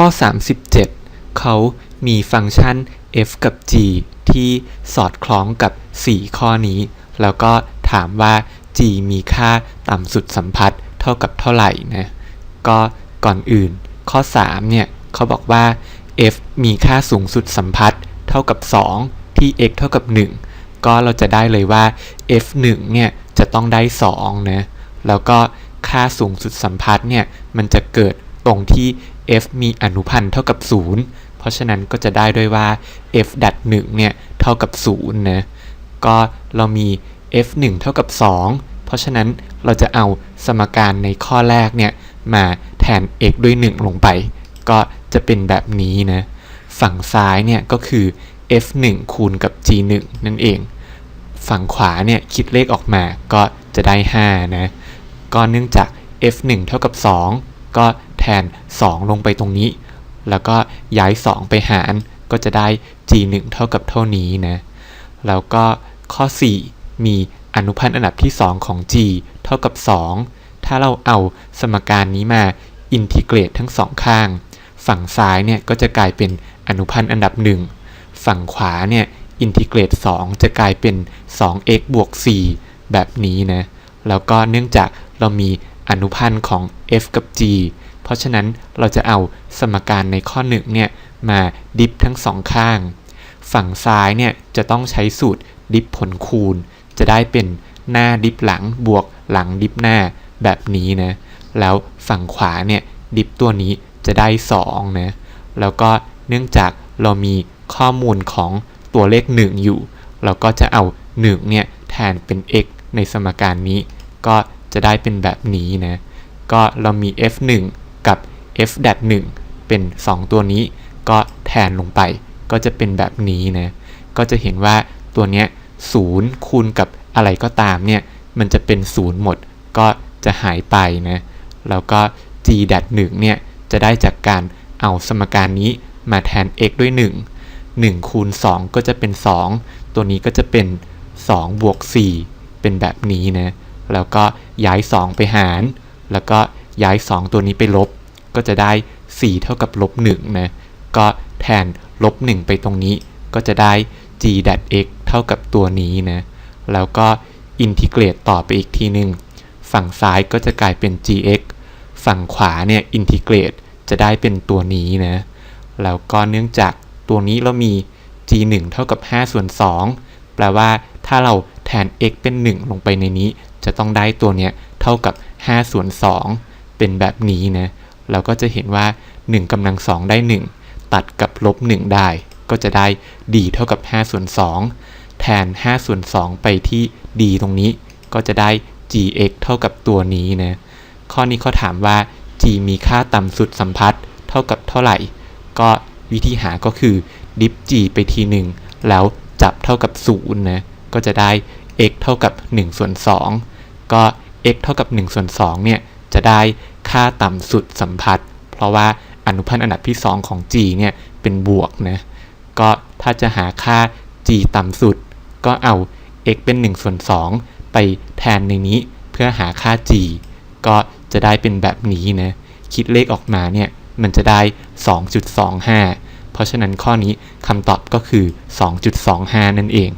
ข้อ 37 เขามีฟังก์ชัน f กับ g ที่สอดคล้องกับ 4 ข้อนี้ แล้วก็ถามว่า g มีค่าต่ำสุดสัมพัทธ์เท่ากับเท่าไหร่นะ ก็ก่อนอื่น ข้อ 3 เนี่ย เขาบอกว่า f มีค่าสูงสุดสัมพัทธ์เท่ากับ 2 ที่ x เท่ากับ 1 ก็เราจะได้เลยว่า f 1เนี่ย จะต้องได้2นะ แล้วก็ค่าสูงสุดสัมพัทธ์เนี่ย มันจะเกิด ตรงที่ f มีอนุพันธ์เท่ากับ 0 เพราะฉะนั้นก็จะได้ด้วยว่า f ดัด1เนี่ยเท่ากับ0นะก็เรามี f 1เท่ากับ 2 เพราะฉะนั้นเราจะเอาสมการในข้อแรกเนี่ยมาแทน x ด้วย 1 ลงไป ก็จะเป็นแบบนี้นะฝั่งซ้ายเนี่ยก็คือ f 1คูณกับ g 1นั่นเอง ฝั่งขวาเนี่ยคิดเลขออกมาก็จะได้5นะก็เนื่องจาก f 1เท่ากับ 2 ก็ ทน 2 ลงไปตรงนี้ แล้วก็ย้าย 2 ไปหารก็จะได้ g 1 เท่ากับเท่านี้นะ แล้วก็ข้อ 4 มีอนุพันธ์อันดับที่ 2 ของ g เท่ากับ 2 ถ้าเราเอาสมการนี้มาอินทิเกรตทั้งสองข้าง ฝั่งซ้ายเนี่ยก็จะกลายเป็นอนุพันธ์อันดับ 1 ฝั่งขวาเนี่ยอินทิเกรต 2 จะกลายเป็น 2x บวก 4 แบบนี้นะ แล้วก็เนื่องจากเรามีอนุพันธ์ของ f กับ g เพราะฉะนั้นเราจะเอาสมการในข้อ1เนี่ยมาดิฟทั้งสองข้าง ฝั่งซ้ายเนี่ยจะต้องใช้สูตรดิฟผลคูณ จะได้เป็นหน้าดิฟหลังบวกหลังดิฟหน้าแบบนี้นะ แล้วฝั่งขวาเนี่ยดิฟตัวนี้จะได้2นะ แล้วก็เนื่องจากเรามีข้อมูลของตัวเลข 1 อยู่ เราก็จะเอา 1 เนี่ยแทนเป็น x ในสมการนี้ ก็จะได้เป็นแบบนี้นะ ก็เรามี f1 กับ f ดัด1เป็น 2 ตัวนี้ ก็แทนลงไป ก็จะเป็นแบบนี้นะ ก็จะเห็นว่าตัวเนี้ย0คูณกับอะไรก็ตามเนี่ย มันจะเป็น0หมด ก็จะหายไปนะ แล้วก็ g ดัด1เนี่ย จะได้จากการเอาสมการนี้มาแทน x ด้วย 1 1คูณ2ก็จะเป็น 2 ตัวนี้ก็จะเป็น 2 บวก 4 เป็นแบบนี้นะ แล้วก็ย้าย 2 ไปหาร แล้วก็ย้าย 2 ตัวนี้ไปลบ ก็จะได้ 4 เท่ากับลบ1นะ ก็แทนลบ1ไปตรงนี้ ก็จะได้ g ดัด x เท่ากับตัวนี้นะ แล้วก็อินทิเกรตต่อไปอีกทีหนึ่ง ฝั่งซ้ายก็จะกลายเป็น gx ฝั่งขวาเนี่ยอินทิเกรตจะได้เป็นตัวนี้นะ แล้วก็เนื่องจากตัวนี้เรามี g 1เท่ากับ5ส่วน2แปลว่าถ้าเราแทน x เป็น 1 ลงไปในนี้ จะต้องได้ตัวเนี้ยเท่ากับ5ส่วน2เป็นแบบนี้นะ เราก็จะเห็นว่า 1กำลัง2ได้ 1 ตัดกับลบ 1 ได้ ก็จะได้ d เท่ากับ5ส่วน2แทน5ส่วน2ไปที่ d ตรงนี้ ก็จะได้ gx เท่ากับตัวนี้นะ ข้อนี้เขาถามว่า g มีค่าต่ำสุดสัมพัทธ์เท่ากับเท่าไหร่ ก็วิธีหาก็คือดิฟ g ไปทีหนึ่งแล้วจับเท่ากับ0นะ ก็จะได้ x เท่ากับ1ส่วน2ก็ x เท่ากับ1ส่วน2เนี่ย จะได้ ค่าต่ำสุดสัมพัทธ์ เพราะว่าอนุพันธ์อันดับที่ 2 ของ g เนี่ยเป็นบวกนะก็ถ้าจะหาค่า g ต่ำสุด ก็เอา x เป็น1ส่วน2ไปแทนในนี้เพื่อหาค่า g ก็จะได้เป็นแบบนี้นะคิดเลขออกมาเนี่ยมันจะได้ 2.25 เพราะฉะนั้นข้อนี้คำตอบก็คือ 2.25 นั่นเอง